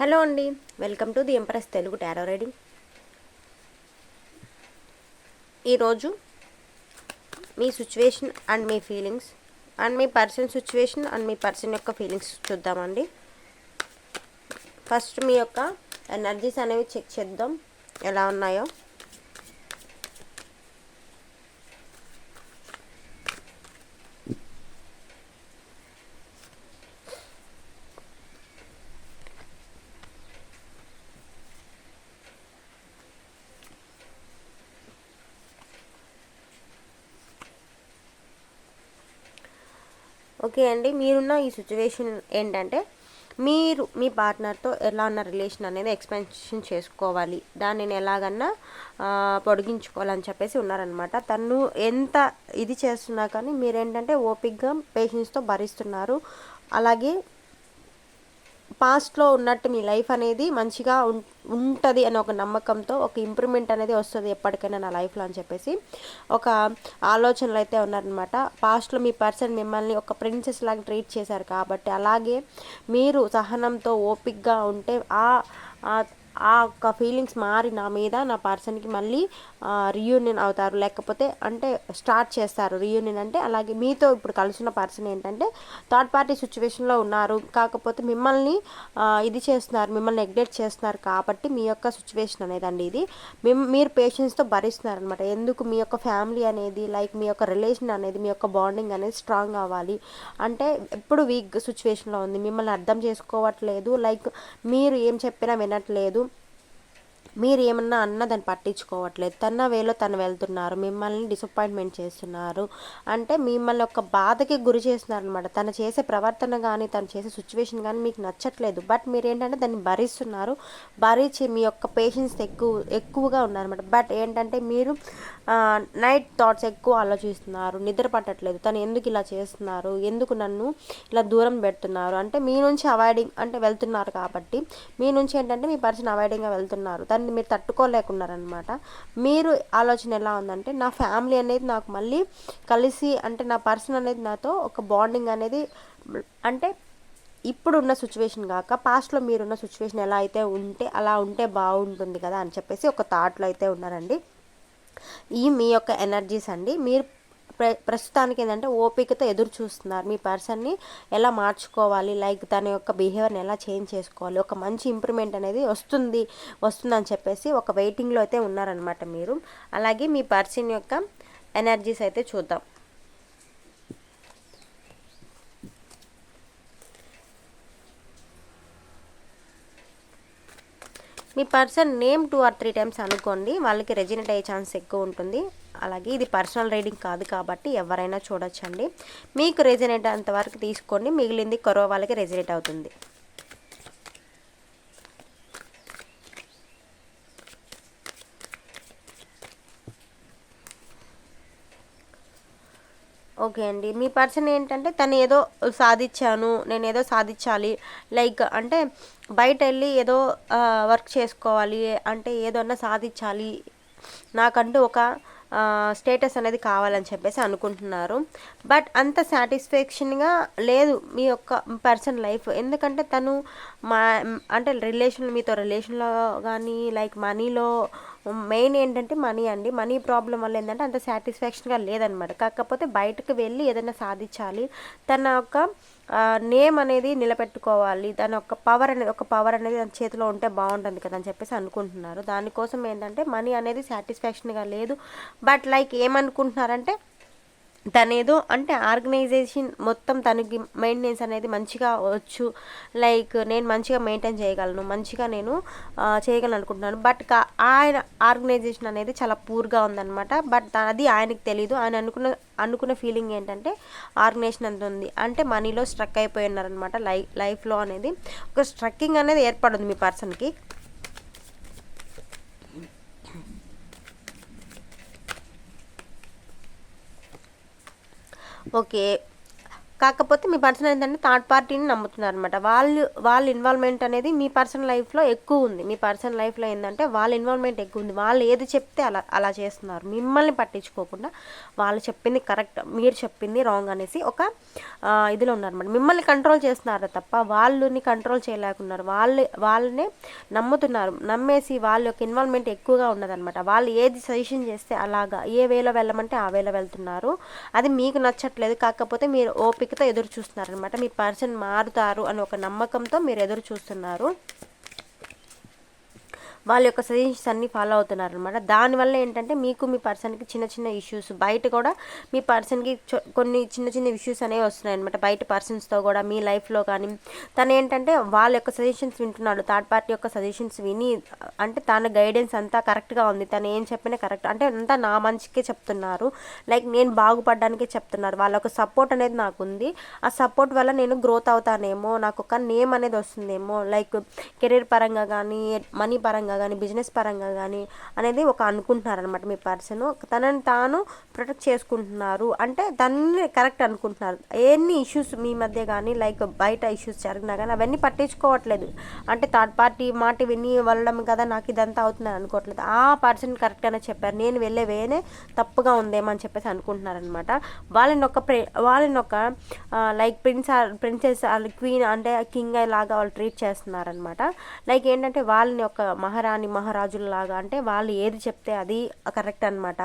Hello అండి welcome to the Empress Telugu tarot reading ఈరోజు మీ సిచ్యువేషన్ అండ్ మీ ఫీలింగ్స్ అండ్ మీ పర్సన్ సిచ్యువేషన్ అండ్ మీ పర్సన్ యొక్క ఫీలింగ్స్ చూద్దామండి. ఫస్ట్ మీ యొక్క ఎనర్జీస్ అనేవి చెక్ చేద్దాం ఎలా ఉన్నాయో. ఓకే అండి మీరున్న ఈ సిచ్యువేషన్ ఏంటంటే మీరు మీ పార్ట్నర్తో ఎలా ఉన్న రిలేషన్ అనేది ఎక్స్పెన్షన్ చేసుకోవాలి. దానిని ఎలాగన్నా పొడిగించుకోవాలని చెప్పేసి ఉన్నారనమాట తను ఎంత ఇది చేస్తున్నా కానీ మీరేంటంటే ఓపిక్గా పేషెన్స్తో భరిస్తున్నారు. అలాగే పాస్ట్లో ఉన్నట్టు మీ లైఫ్ అనేది మంచిగా ఉంటుంది అనే ఒక నమ్మకంతో ఒక ఇంప్రూవ్మెంట్ అనేది వస్తుంది ఎప్పటికైనా నా లైఫ్లో అని చెప్పేసి. ఒక ఆలోచనలు అయితే ఉన్నారనమాట పాస్ట్లో మీ పర్సన్ మిమ్మల్ని ఒక ప్రిన్సెస్ లాగా ట్రీట్ చేశారు కాబట్టి అలాగే మీరు సహనంతో ఓపిక్గా ఉంటే ఆ ఆ- యొక్క ఒక్క ఫీలింగ్స్ మారి నా మీద నా పర్సన్కి మళ్ళీ రియూనియన్ అవుతారు. లేకపోతే అంటే స్టార్ట్ చేస్తారు. రియూనియన్ అంటే అలాగే మీతో ఇప్పుడు కలిసిన పర్సన్ ఏంటంటే థర్డ్ పార్టీ సిచ్యువేషన్లో ఉన్నారు. కాకపోతే మిమ్మల్ని ఇది చేస్తున్నారు మిమ్మల్ని నెగ్లెక్ట్ చేస్తున్నారు కాబట్టి మీ యొక్క సిచ్యువేషన్ అనేదండి ఇది. మిమ్ మీరు పేషెన్స్తో భరిస్తున్నారు అనమాట ఎందుకు? మీ యొక్క ఫ్యామిలీ అనేది లైక్ మీ యొక్క రిలేషన్ అనేది మీ యొక్క బాండింగ్ అనేది స్ట్రాంగ్ అవ్వాలి. అంటే ఎప్పుడు వీక్ సిచ్యువేషన్లో ఉంది. మిమ్మల్ని అర్థం చేసుకోవట్లేదు. లైక్ మీరు ఏం చెప్పినా అయినట్లేదు మీరు ఏమన్నా అన్నా దాన్ని పట్టించుకోవట్లేదు. తన వేలో తను వెళ్తున్నారు. మిమ్మల్ని డిసప్పాయింట్మెంట్ చేస్తున్నారు. అంటే మిమ్మల్ని ఒక బాధకి గురి చేస్తున్నారు అనమాట తను చేసే ప్రవర్తన కానీ తను చేసే సిచ్యువేషన్ కానీ మీకు నచ్చట్లేదు. బట్ మీరు ఏంటంటే దాన్ని భరిస్తున్నారు. భరించి మీ యొక్క పేషెన్స్ ఎక్కువ ఎక్కువగా ఉన్నారనమాట బట్ ఏంటంటే మీరు నైట్ థాట్స్ ఎక్కువ ఆలోచిస్తున్నారు. నిద్ర పట్టట్లేదు. తను ఎందుకు ఇలా చేస్తున్నారు? ఎందుకు నన్ను ఇలా దూరం పెడుతున్నారు? అంటే మీ నుంచి అవాయిడింగ్ అంటే వెళ్తున్నారు కాబట్టి మీ నుంచి ఏంటంటే మీ పర్సన్ అవాయిడింగ్గా వెళ్తున్నారు. తను దాన్ని మీరు తట్టుకోలేకున్నారనమాట మీరు ఆలోచన ఎలా ఉందంటే నా ఫ్యామిలీ అనేది నాకు మళ్ళీ కలిసి అంటే నా పర్సన్ అనేది నాతో ఒక బాండింగ్ అనేది అంటే ఇప్పుడున్న సిచ్యువేషన్ కాక పాస్ట్లో మీరున్న సిచ్యువేషన్ ఎలా అయితే ఉంటే అలా ఉంటే బాగుంటుంది కదా అని చెప్పేసి ఒక థాట్లో అయితే ఉన్నారండి. ఈ మీ యొక్క ఎనర్జీస్ అండి. మీరు ప్ర ప్రస్తుతానికి ఏంటంటే ఓపికతో ఎదురు చూస్తున్నారు. మీ పర్సన్ని ఎలా మార్చుకోవాలి? లైక్ తన యొక్క బిహేవియర్ని ఎలా చేంజ్ చేసుకోవాలి? ఒక మంచి ఇంప్రూవ్మెంట్ అనేది వస్తుంది వస్తుందని చెప్పేసి ఒక వెయిటింగ్లో అయితే ఉన్నారనమాట మీరు. అలాగే మీ పర్సన్ యొక్క ఎనర్జీస్ అయితే చూద్దాం. మీ person name two or three times అనుకోండి వాళ్ళకి రెజినేట్ అయ్యే ఛాన్స్ ఎక్కువ ఉంటుంది. అలాగే ఇది పర్సనల్ రీడింగ్ కాదు కాబట్టి ఎవరైనా చూడొచ్చండి. మీకు రెజినేట్ అంతవరకు తీసుకోండి. మిగిలింది కొరవ వాళ్ళకి రెజినేట్ అవుతుంది. ఓకే అండి. మీ పర్సన్ ఏంటంటే తను ఏదో సాధించాను నేను ఏదో సాధించాలి. లైక్ అంటే బయట వెళ్ళి ఏదో వర్క్ చేసుకోవాలి అంటే ఏదన్నా సాధించాలి. నాకంటూ ఒక స్టేటస్ అనేది కావాలని చెప్పేసి అనుకుంటున్నారు. బట్ అంత సాటిస్ఫాక్షన్గా లేదు మీ యొక్క పర్సన్ లైఫ్ ఎందుకంటే తను మా అంటే రిలేషన్ మీతో రిలేషన్లో కానీ లైక్ మనీలో మెయిన్ ఏంటంటే మనీ అండి. మనీ ప్రాబ్లం వల్ల ఏంటంటే అంత సాటిస్ఫాక్షన్గా లేదనమాట. కాకపోతే బయటకు వెళ్ళి ఏదైనా సాధించాలి. తన యొక్క నేమ్ అనేది నిలబెట్టుకోవాలి. దాని యొక్క పవర్ అనేది ఒక పవర్ అనేది తన చేతిలో ఉంటే బాగుంటుంది కదా అని చెప్పేసి అనుకుంటున్నారు. దానికోసం ఏంటంటే మనీ అనేది సాటిస్ఫాక్షన్గా లేదు. బట్ లైక్ ఏమనుకుంటున్నారంటే తనేదో అంటే ఆర్గనైజేషన్ మొత్తం తనకి మెయింటెనెన్స్ అనేది మంచిగా వచ్చు. లైక్ నేను మంచిగా మెయింటైన్ చేయగలను మంచిగా నేను చేయగలను అనుకుంటున్నాను. బట్ కా ఆయన ఆర్గనైజేషన్ అనేది చాలా పూర్గా ఉందన్నమాట. బట్ అది ఆయనకి తెలీదు. ఆయన అనుకున్న అనుకున్న ఫీలింగ్ ఏంటంటే ఆర్గనైజేషన్ అంత ఉంది. అంటే మనీలో స్ట్రక్ అయిపోయి ఉన్నారనమాట లై లైఫ్లో అనేది. ఒక స్ట్రక్కింగ్ అనేది ఏర్పడుంది మీ పర్సన్కి. ఓకే కాకపోతే మీ పర్సన్ ఏంటంటే థర్డ్ పార్టీని నమ్ముతున్నారు అనమాట వాళ్ళు వాళ్ళ ఇన్వాల్వ్మెంట్ అనేది మీ పర్సన్ లైఫ్లో ఎక్కువ ఉంది. మీ పర్సన్ లైఫ్లో ఏంటంటే వాళ్ళ ఇన్వాల్వ్మెంట్ ఎక్కువ ఉంది. వాళ్ళు ఏది చెప్తే అలా అలా చేస్తున్నారు. మిమ్మల్ని పట్టించుకోకుండా వాళ్ళు చెప్పింది కరెక్ట్ మీరు చెప్పింది రాంగ్ అనేసి ఒక ఇదిలో ఉన్నారన్నమాట. మిమ్మల్ని కంట్రోల్ చేస్తున్నారు తప్ప వాళ్ళని కంట్రోల్ చేయలేకున్నారు. వాళ్ళు వాళ్ళనే నమ్ముతున్నారు. నమ్మేసి వాళ్ళ యొక్క ఇన్వాల్వ్మెంట్ ఎక్కువగా ఉన్నదనమాట వాళ్ళు ఏది సజెషన్ చేస్తే అలాగా ఏ వేలో వెళ్ళమంటే ఆ వేలో వెళ్తున్నారు. అది మీకు నచ్చట్లేదు. కాకపోతే మీరు ఓపికతో ఎదురు చూస్తున్నారు అనమాట మీ పర్సన్ మారుతారు అని ఒక నమ్మకంతో మీరు ఎదురు చూస్తున్నారు. వాళ్ళ యొక్క సజెషన్స్ అన్నీ ఫాలో అవుతున్నారు అనమాట దానివల్ల ఏంటంటే మీకు మీ పర్సన్కి చిన్న చిన్న ఇష్యూస్ బయట కూడా మీ పర్సన్కి కొన్ని చిన్న చిన్న ఇష్యూస్ అనేవి వస్తున్నాయి అనమాట బయట పర్సన్స్తో కూడా మీ లైఫ్లో కానీ తను ఏంటంటే వాళ్ళ యొక్క సజెషన్స్ వింటున్నాడు. థర్డ్ పార్టీ యొక్క సజెషన్స్ విని అంటే తన గైడెన్స్ అంతా కరెక్ట్గా ఉంది. తను ఏం చెప్పినా కరెక్ట్ అంటే అంతా నా మంచికే చెప్తున్నారు. లైక్ నేను బాగుపడడానికే చెప్తున్నారు. వాళ్ళ ఒక సపోర్ట్ అనేది నాకు ఉంది. ఆ సపోర్ట్ వల్ల నేను గ్రోత్ అవుతానేమో నాకు ఒక నేమ్ అనేది వస్తుందేమో లైక్ కెరీర్ పరంగా కానీ మనీ పరంగా కానీ బిజినెస్ పరంగా కానీ అనేది ఒక అనుకుంటున్నారనమాట మీ పర్సన్ తనని తాను ప్రొటెక్ట్ చేసుకుంటున్నారు. అంటే దాన్ని కరెక్ట్ అనుకుంటున్నారు. ఎన్ని ఇష్యూస్ మీ మధ్య కానీ లైక్ బయట ఇష్యూస్ జరిగినా కానీ అవన్నీ పట్టించుకోవట్లేదు. అంటే థర్డ్ పార్టీ మాట విని వెళ్ళడం కదా నాకు ఇదంతా అవుతుందని అనుకోవట్లేదు. ఆ పర్సన్ కరెక్ట్గానే చెప్పారు. నేను వెళ్ళే వేనే తప్పుగా ఉందేమో అని చెప్పేసి అనుకుంటున్నారనమాట వాళ్ళని ఒక ప్రే వాళ్ళని ఒక లైక్ ప్రిన్స్ ప్రిన్సెస్ క్వీన్ అంటే కింగ్ లాగా వాళ్ళు ట్రీట్ చేస్తున్నారనమాట లైక్ ఏంటంటే వాళ్ళని ఒక మహా మహారాణి మహారాజులలాగా అంటే వాళ్ళు ఏది చెప్తే అది కరెక్ట్ అనమాట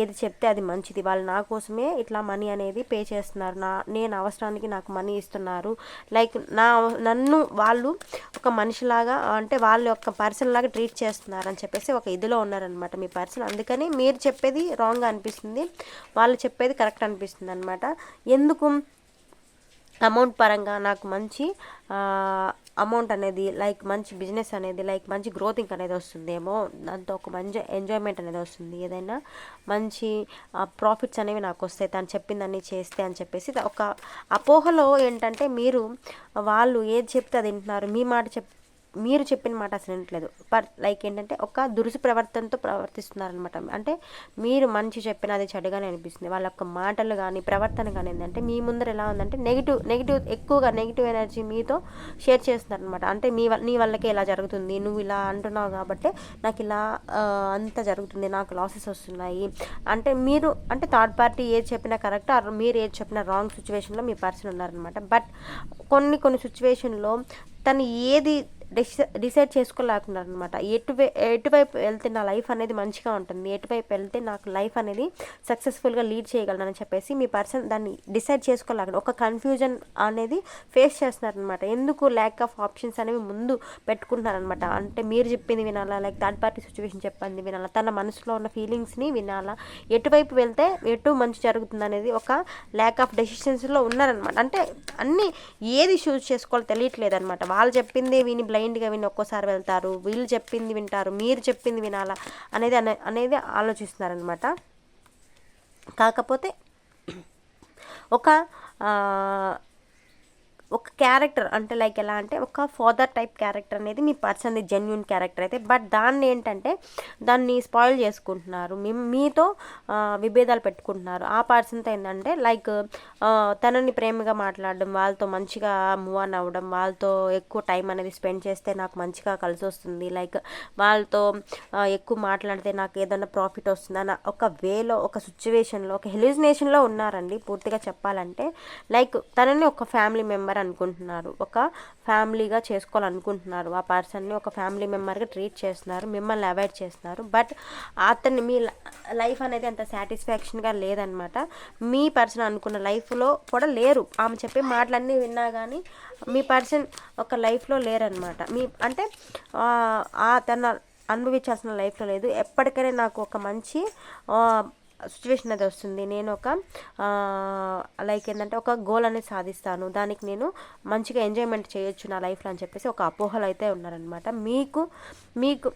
ఏది చెప్తే అది మంచిది. వాళ్ళు నా కోసమే ఇట్లా మనీ అనేది పే చేస్తున్నారు. నా నేను అవసరానికి నాకు మనీ ఇస్తున్నారు. లైక్ నా నన్ను వాళ్ళు ఒక మనిషిలాగా అంటే వాళ్ళ యొక్క పర్సన్ లాగా ట్రీట్ చేస్తున్నారు అని చెప్పేసి ఒక ఇదిలో ఉన్నారనమాట మీ పర్సన్. అందుకని మీరు చెప్పేది రాంగ్ అనిపిస్తుంది. వాళ్ళు చెప్పేది కరెక్ట్ అనిపిస్తుంది అనమాట ఎందుకు? అమౌంట్ పరంగా నాకు మంచి అమౌంట్ అనేది లైక్ మంచి బిజినెస్ అనేది లైక్ మంచి గ్రోతింగ్ అనేది వస్తుందేమో దాంతో ఒక మంచి ఎంజాయ్మెంట్ అనేది వస్తుంది. ఏదైనా మంచి ప్రాఫిట్స్ అనేవి నాకు వస్తాయి తను చెప్పిందని చేస్తే అని చెప్పేసి ఒక అపోహలో ఏంటంటే మీరు వాళ్ళు ఏది చెప్తే అది వింటున్నారు. మీ మాట చెప్ మీరు చెప్పిన మాట అసలు వినట్లేదు. పర్ లైక్ ఏంటంటే ఒక దురుసు ప్రవర్తనతో ప్రవర్తిస్తున్నారనమాట అంటే మీరు మంచి చెప్పిన అది చెడుగానే అనిపిస్తుంది. వాళ్ళ యొక్క మాటలు కానీ ప్రవర్తన కానీ ఏంటంటే మీ ముందర ఎలా ఉందంటే నెగిటివ్ నెగిటివ్ ఎక్కువగా నెగిటివ్ ఎనర్జీ మీతో షేర్ చేస్తున్నారనమాట అంటే మీ నీ వల్లకే ఇలా జరుగుతుంది. నువ్వు ఇలా అంటున్నావు కాబట్టి నాకు ఇలా అంత జరుగుతుంది. నాకు లాసెస్ వస్తున్నాయి. అంటే మీరు అంటే థర్డ్ పార్టీ ఏది చెప్పినా కరెక్ట్ మీరు ఏది చెప్పినా రాంగ్ సిచ్యువేషన్లో మీ పర్సన్ ఉన్నారనమాట బట్ కొన్ని కొన్ని సిచ్యువేషన్లో తను ఏది డిసైడ్ చేసుకోలేకున్నారు అనమాట ఎటువై ఎటువైపు వెళ్తే నా లైఫ్ అనేది మంచిగా ఉంటుంది ఎటువైపు వెళ్తే నాకు లైఫ్ అనేది సక్సెస్ఫుల్గా లీడ్ చేయగలనని చెప్పేసి మీ పర్సన్ దాన్ని డిసైడ్ చేసుకోలేకుండా ఒక కన్ఫ్యూజన్ అనేది ఫేస్ చేస్తున్నారనమాట. ఎందుకు ల్యాక్ ఆఫ్ ఆప్షన్స్ అనేవి ముందు పెట్టుకుంటున్నారనమాట. అంటే మీరు చెప్పింది వినాలా లైక్ థర్డ్ పార్టీ సిచ్యువేషన్ చెప్పింది వినాలా తన మనసులో ఉన్న ఫీలింగ్స్ని వినాలా ఎటువైపు వెళ్తే ఎటు మంచి జరుగుతుంది అనేది ఒక ల్యాక్ ఆఫ్ డెసిషన్స్లో ఉన్నారనమాట. అంటే అన్నీ ఏది చూస్ చేసుకోవాలో తెలియట్లేదు అనమాట వాళ్ళు చెప్పింది విని బ్లైండ్గా విని ఒక్కోసారి వెళ్తారు వీళ్ళు చెప్పింది వింటారు మీరు చెప్పింది వినాలా అనేది అనే అనేది ఆలోచిస్తున్నారనమాట కాకపోతే ఒక ఒక క్యారెక్టర్ అంటే లైక్ ఎలా అంటే ఒక ఫాదర్ టైప్ క్యారెక్టర్ అనేది మీ పర్సన్ది జెన్యున్ క్యారెక్టర్ అయితే బట్ దాన్ని ఏంటంటే దాన్ని స్పాయిల్ చేసుకుంటున్నారు. మీ మీతో విభేదాలు పెట్టుకుంటున్నారు. ఆ పర్సన్తో ఏంటంటే లైక్ తనని ప్రేమగా మాట్లాడడం వాళ్ళతో మంచిగా మూవ్ ఆన్ అవ్వడం వాళ్ళతో ఎక్కువ టైం అనేది స్పెండ్ చేస్తే నాకు మంచిగా కలిసి వస్తుంది. లైక్ వాళ్ళతో ఎక్కువ మాట్లాడితే నాకు ఏదైనా ప్రాఫిట్ వస్తుంది అన్న ఒక వేలో ఒక సిచ్యువేషన్లో ఒక హెలిజినేషన్లో ఉన్నారండి. పూర్తిగా చెప్పాలంటే లైక్ తనని ఒక ఫ్యామిలీ మెంబర్ అనుకుంటున్నారు ఒక ఫ్యామిలీగా చేసుకోవాలనుకుంటున్నారు. ఆ పర్సన్ని ఒక ఫ్యామిలీ మెంబర్గా ట్రీట్ చేస్తున్నారు. మిమ్మల్ని అవాయిడ్ చేస్తున్నారు. బట్ అతన్ని మీ లైఫ్ అనేది అంత సాటిస్ఫాక్షన్గా లేదనమాట. మీ పర్సన్ అనుకున్న లైఫ్లో కూడా లేరు. ఆమె చెప్పే మాటలన్నీ విన్నా కానీ మీ పర్సన్ ఒక లైఫ్లో లేరనమాట. మీ అంటే తన అనుభవించాల్సిన లైఫ్లో లేదు. ఎప్పటికైనా నాకు ఒక మంచి సిచ్యువేషన్ అది వస్తుంది. నేను ఒక లైక్ ఏంటంటే ఒక గోల్ అనేది సాధిస్తాను. దానికి నేను మంచిగా ఎంజాయ్మెంట్ చేయొచ్చు నా లైఫ్లో అని చెప్పేసి ఒక అపోహలు అయితే ఉన్నారనమాట మీకు మీకు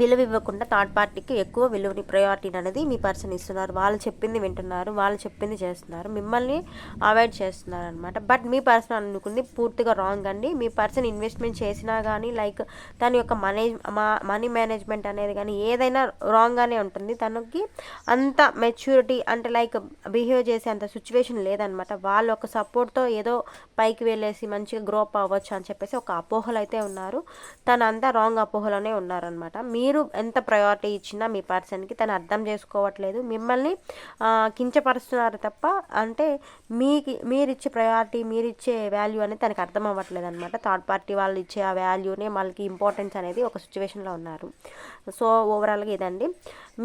విలువ ఇవ్వకుండా థర్డ్ పార్టీకి ఎక్కువ విలువని ప్రయారిటీని అనేది మీ పర్సన్ ఇస్తున్నారు. వాళ్ళు చెప్పింది వింటున్నారు వాళ్ళు చెప్పింది చేస్తున్నారు మిమ్మల్ని అవాయిడ్ చేస్తున్నారు అనమాట బట్ మీ పర్సన్ అనుకుంది పూర్తిగా రాంగ్ అండి. మీ పర్సన్ ఇన్వెస్ట్మెంట్ చేసినా కానీ లైక్ తన యొక్క మనీ మనీ మేనేజ్మెంట్ అనేది కానీ ఏదైనా రాంగ్గానే ఉంటుంది. తనకి అంత మెచ్యూరిటీ అంటే లైక్ బిహేవ్ చేసే అంత సిచ్యువేషన్ లేదనమాట వాళ్ళ ఒక సపోర్ట్తో ఏదో పైకి వెళ్ళేసి మంచిగా గ్రోప్ అవ్వచ్చు అని చెప్పేసి ఒక అపోహలు అయితే ఉన్నారు. తను అంతా రాంగ్ అపోహలోనే ఉన్నారనమాట మీరు ఎంత ప్రయారిటీ ఇచ్చినా మీ పర్సన్కి తను అర్థం చేసుకోవట్లేదు. మిమ్మల్ని కించపరుస్తున్నారు తప్ప అంటే మీకు మీరు ఇచ్చే ప్రయారిటీ మీరు ఇచ్చే వాల్యూ అనేది తనకు అర్థం అవ్వట్లేదు అనమాట థర్డ్ పార్టీ వాళ్ళు ఇచ్చే ఆ వాల్యూనే వాళ్ళకి ఇంపార్టెన్స్ అనేది ఒక సిచ్యువేషన్లో ఉన్నారు. సో ఓవరాల్గా ఇదండి.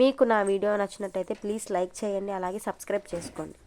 మీకు నా వీడియో నచ్చినట్టయితే ప్లీజ్ లైక్ చేయండి. అలాగే సబ్స్క్రైబ్ చేసుకోండి.